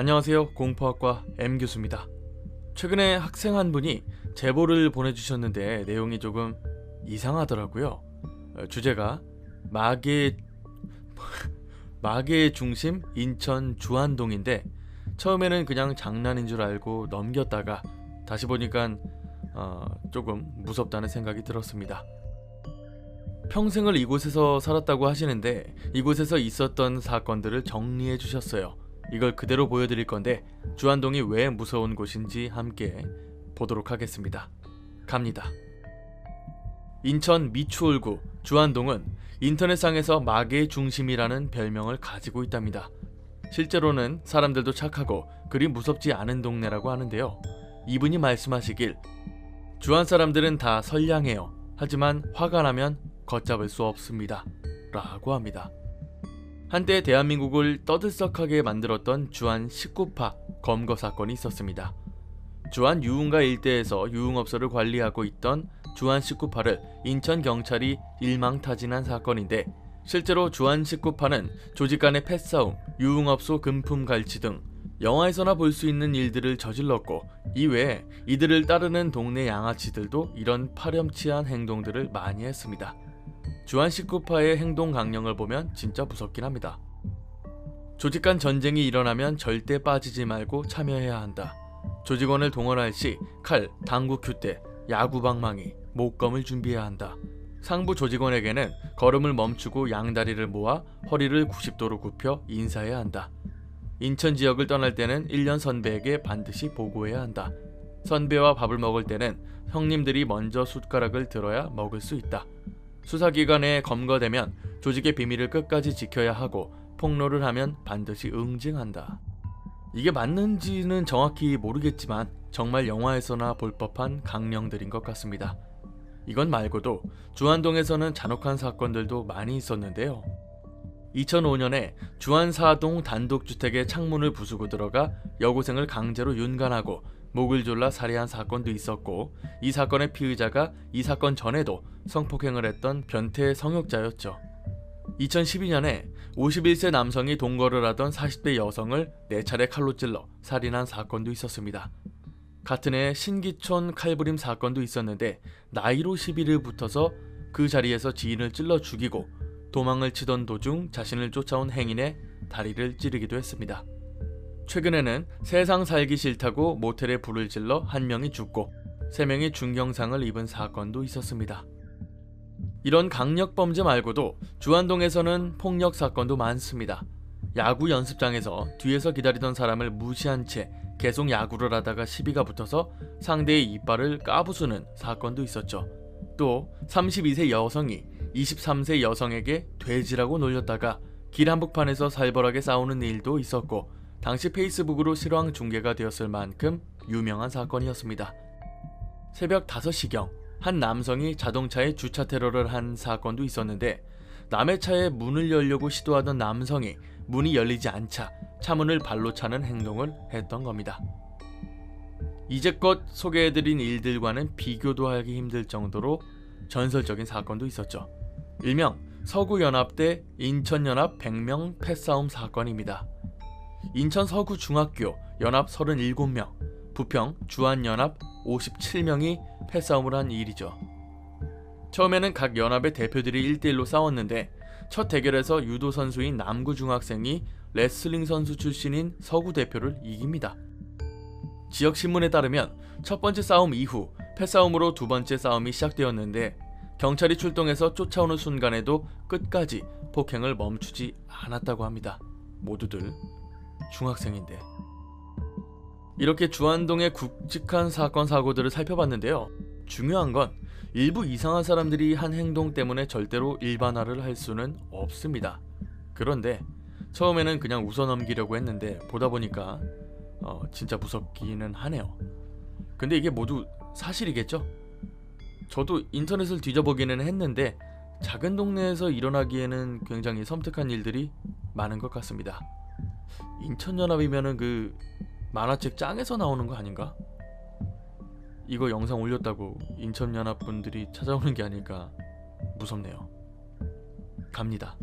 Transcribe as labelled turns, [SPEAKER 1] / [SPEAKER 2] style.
[SPEAKER 1] 안녕하세요. 공포학과 M 교수입니다. 최근에 학생 한 분이 제보를 보내주셨는데 내용이 조금 이상하더라고요. 어, 주제가 마계 마계의 중심 인천 주안동인데 처음에는 그냥 장난인 줄 알고 넘겼다가 다시 보니까 어, 조금 무섭다는 생각이 들었습니다. 평생을 이곳에서 살았다고 하시는데 이곳에서 있었던 사건들을 정리해 주셨어요. 이걸 그대로 보여드릴 건데 주안동이 왜 무서운 곳인지 함께 보도록 하겠습니다. 갑니다. 인천 미추홀구 주안동은 인터넷상에서 마계의 중심이라는 별명을 가지고 있답니다. 실제로는 사람들도 착하고 그리 무섭지 않은 동네라고 하는데요. 이분이 말씀하시길 주안 사람들은 다 선량해요. 하지만 화가 나면 걷잡을 수 없습니다. 라고 합니다. 한때 대한민국을 떠들썩하게 만들었던 주한 19파 검거 사건이 있었습니다. 주한 유흥가 일대에서 유흥업소를 관리하고 있던 주한 19파를 인천 경찰이 일망타진한 사건인데 실제로 주한 19파는 조직 간의 패싸움, 유흥업소 금품 갈취 등 영화에서나 볼 수 있는 일들을 저질렀고 이외에 이들을 따르는 동네 양아치들도 이런 파렴치한 행동들을 많이 했습니다. 주한 19파의 행동 강령을 보면 진짜 무섭긴 합니다. 조직 간 전쟁이 일어나면 절대 빠지지 말고 참여해야 한다. 조직원을 동원할 시 칼, 당구 큐대, 야구 방망이, 목검을 준비해야 한다. 상부 조직원에게는 걸음을 멈추고 양다리를 모아 허리를 90도로 굽혀 인사해야 한다. 인천 지역을 떠날 때는 1년 선배에게 반드시 보고해야 한다. 선배와 밥을 먹을 때는 형님들이 먼저 숟가락을 들어야 먹을 수 있다. 수사기관에 검거되면 조직의 비밀을 끝까지 지켜야 하고 폭로를 하면 반드시 응징한다. 이게 맞는지는 정확히 모르겠지만 정말 영화에서나 볼 법한 강령들인 것 같습니다. 이건 말고도 주안동에서는 잔혹한 사건들도 많이 있었는데요. 2005년에 주안사동 단독주택의 창문을 부수고 들어가 여고생을 강제로 윤간하고 목을 졸라 살해한 사건도 있었고 이 사건의 피의자가 이 사건 전에도 성폭행을 했던 변태 성욕자였죠. 2012년에 51세 남성이 동거를 하던 40대 여성을 4차례 칼로 찔러 살인한 사건도 있었습니다. 같은 해 신기촌 칼부림 사건도 있었는데 나이로 시비를 붙어서 그 자리에서 지인을 찔러 죽이고 도망을 치던 도중 자신을 쫓아온 행인의 다리를 찌르기도 했습니다. 최근에는 세상 살기 싫다고 모텔에 불을 질러 한 명이 죽고 세 명이 중경상을 입은 사건도 있었습니다. 이런 강력 범죄 말고도 주안동에서는 폭력 사건도 많습니다. 야구 연습장에서 뒤에서 기다리던 사람을 무시한 채 계속 야구를 하다가 시비가 붙어서 상대의 이빨을 까부수는 사건도 있었죠. 또 32세 여성이 23세 여성에게 돼지라고 놀렸다가 길 한복판에서 살벌하게 싸우는 일도 있었고 당시 페이스북으로 실황 중계가 되었을 만큼 유명한 사건이었습니다. 새벽 5시경 한 남성이 자동차에 주차 테러를 한 사건도 있었는데 남의 차에 문을 열려고 시도하던 남성이 문이 열리지 않자 차문을 발로 차는 행동을 했던 겁니다. 이제껏 소개해드린 일들과는 비교도 하기 힘들 정도로 전설적인 사건도 있었죠. 일명 서구연합 대 인천연합 100명 패싸움 사건입니다. 인천 서구 중학교 연합 37명, 부평 주한 연합 57명이 패싸움을 한 일이죠. 처음에는 각 연합의 대표들이 1대1로 싸웠는데 첫 대결에서 유도 선수인 남구 중학생이 레슬링 선수 출신인 서구 대표를 이깁니다. 지역 신문에 따르면 첫 번째 싸움 이후 패싸움으로 두 번째 싸움이 시작되었는데 경찰이 출동해서 쫓아오는 순간에도 끝까지 폭행을 멈추지 않았다고 합니다. 모두들 중학생인데. 이렇게 주안동의 굵직한 사건 사고들을 살펴봤는데요. 중요한 건 일부 이상한 사람들이 한 행동 때문에 절대로 일반화를 할 수는 없습니다. 그런데 처음에는 그냥 웃어 넘기려고 했는데 보다 보니까 어, 진짜 무섭기는 하네요. 근데 이게 모두 사실이겠죠? 저도 인터넷을 뒤져보기는 했는데 작은 동네에서 일어나기에는 굉장히 섬뜩한 일들이 많은 것 같습니다. 인천연합이면은 그 만화책 짱에서 나오는 거 아닌가? 이거 영상 올렸다고 인천연합 분들이 찾아오는 게 아닐까 무섭네요. 갑니다.